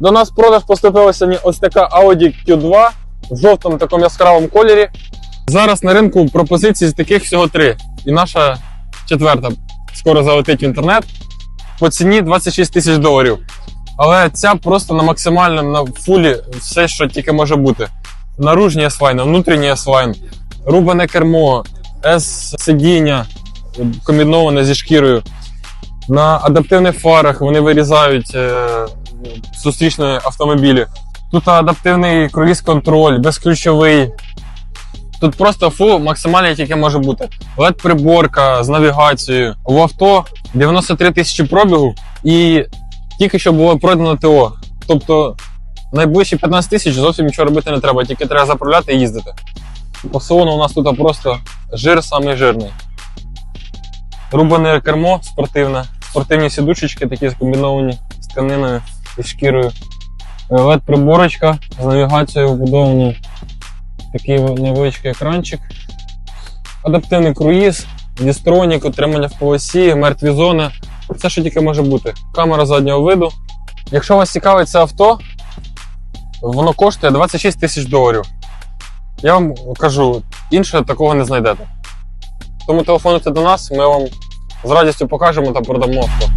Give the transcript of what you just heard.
До нас в продаж поступила сьогодні ось така Audi Q2 в жовтому такому яскравому кольорі. Зараз на ринку пропозицій з таких всього три. І наша четверта скоро залетить в інтернет по ціні 26 тисяч доларів. Але ця просто на максимальному, на фулі все, що тільки може бути. Наружній S-Line, внутрішній S-Line, рубане кермо, S-сидіння комбіноване зі шкірою. На адаптивних фарах вони вирізають е, зустрічні автомобілі. Тут адаптивний круїз-контроль, безключовий. Тут просто фу максимально яке може бути. LED-приборка з навігацією. В авто 93 тисячі пробігу і тільки що було пройдено ТО. Тобто найближчі 15 тисяч зовсім нічого робити не треба, тільки треба заправляти і їздити. По салону у нас тут просто жир самий жирний. Рубане кермо спортивне, спортивні сідушечки такі скомбіновані з тканиною і шкірою. led приборочка з навігацією вбудований такий невеличкий екранчик. Адаптивний круїз, дістронік, утримання в полосі, мертві зони. Все, що тільки може бути. Камера заднього виду. Якщо вас цікавить це авто, воно коштує 26 тисяч доларів. Я вам кажу, інше такого не знайдете. Тому телефонуйте до нас, ми вам з радістю покажемо та продамо авто.